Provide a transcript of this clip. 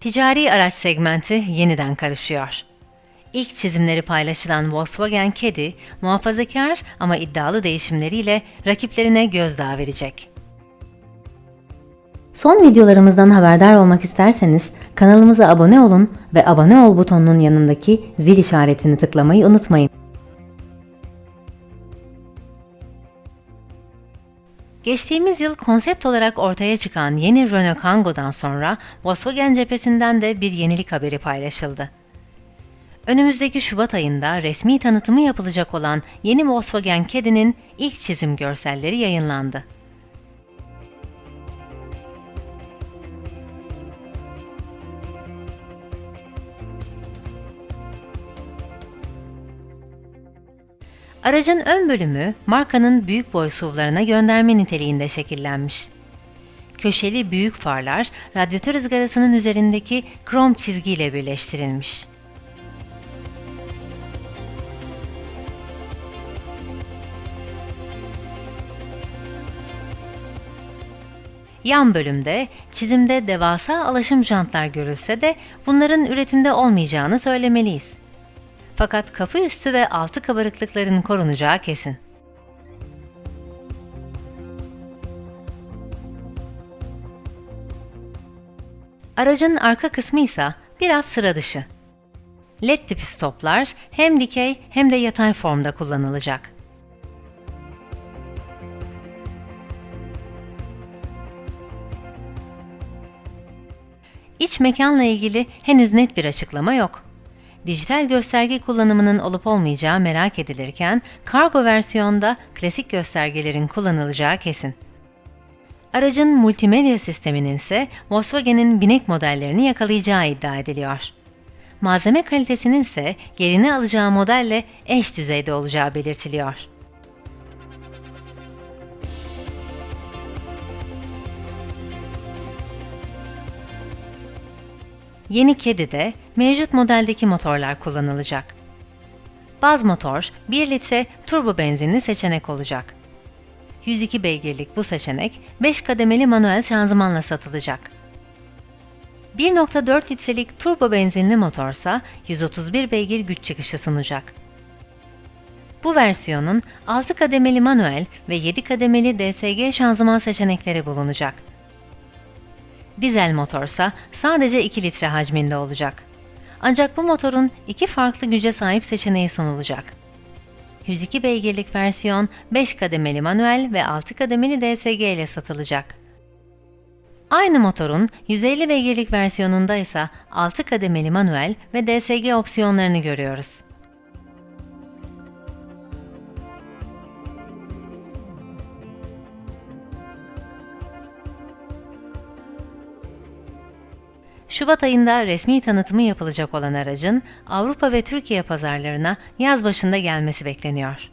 Ticari araç segmenti yeniden karışıyor. İlk çizimleri paylaşılan Volkswagen Caddy, muhafazakar ama iddialı değişimleriyle rakiplerine gözdağı verecek. Son videolarımızdan haberdar olmak isterseniz kanalımıza abone olun ve abone ol butonunun yanındaki zil işaretini tıklamayı unutmayın. Geçtiğimiz yıl konsept olarak ortaya çıkan yeni Renault Kango'dan sonra Volkswagen cephesinden de bir yenilik haberi paylaşıldı. Önümüzdeki Şubat ayında resmi tanıtımı yapılacak olan yeni Volkswagen Caddy'nin ilk çizim görselleri yayınlandı. Aracın ön bölümü markanın büyük boy SUV'larına gönderme niteliğinde şekillenmiş. Köşeli büyük farlar radyatör ızgarasının üzerindeki krom çizgiyle birleştirilmiş. Yan bölümde çizimde devasa alaşım jantlar görülse de bunların üretimde olmayacağını söylemeliyiz. Fakat kapı üstü ve altı kabarıklıkların korunacağı kesin. Aracın arka kısmı ise biraz sıra dışı. LED tipi stoplar hem dikey hem de yatay formda kullanılacak. İç mekanla ilgili henüz net bir açıklama yok. Dijital gösterge kullanımının olup olmayacağı merak edilirken, kargo versiyonda klasik göstergelerin kullanılacağı kesin. Aracın multimedya sisteminin ise Volkswagen'in binek modellerini yakalayacağı iddia ediliyor. Malzeme kalitesinin ise yerini alacağı modelle eş düzeyde olacağı belirtiliyor. Yeni Caddy'de mevcut modeldeki motorlar kullanılacak. Baz motor 1 litre turbo benzinli seçenek olacak. 102 beygirlik bu seçenek 5 kademeli manuel şanzımanla satılacak. 1.4 litrelik turbo benzinli motorsa 131 beygir güç çıkışı sunacak. Bu versiyonun 6 kademeli manuel ve 7 kademeli DSG şanzıman seçenekleri bulunacak. Dizel motorsa sadece 2 litre hacminde olacak. Ancak bu motorun iki farklı güce sahip seçeneği sunulacak. 102 beygirlik versiyon 5 kademeli manuel ve 6 kademeli DSG ile satılacak. Aynı motorun 150 beygirlik versiyonunda ise 6 kademeli manuel ve DSG opsiyonlarını görüyoruz. Şubat ayında resmi tanıtımı yapılacak olan aracın Avrupa ve Türkiye pazarlarına yaz başında gelmesi bekleniyor.